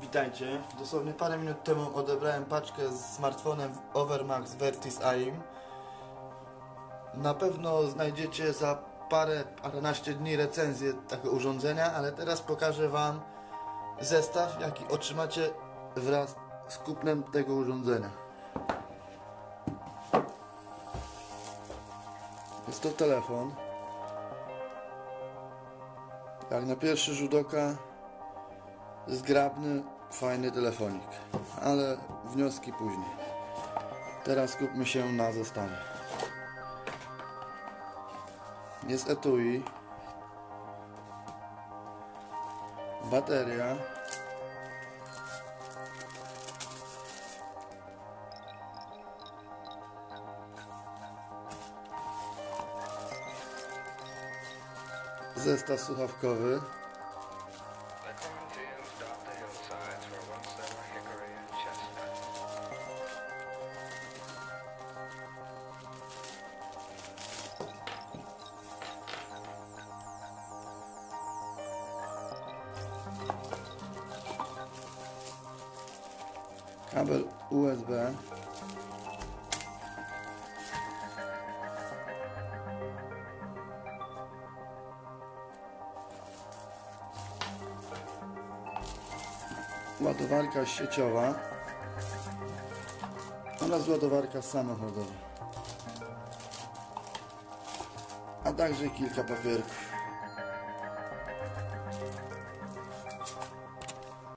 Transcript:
Witajcie. Dosłownie parę minut temu odebrałem paczkę z smartfonem Overmax Vertis AIM. Na pewno znajdziecie za parę, paręnaście dni recenzję tego urządzenia, ale teraz pokażę Wam zestaw, jaki otrzymacie wraz z kupnem tego urządzenia. Jest to telefon. Jak na pierwszy rzut oka zgrabny, fajny telefonik, ale wnioski później. Teraz skupmy się na zestawie. Jest etui, bateria, zestaw słuchawkowy, kabel USB, ładowarka sieciowa. Oraz ładowarka samochodowa, a także kilka papierków.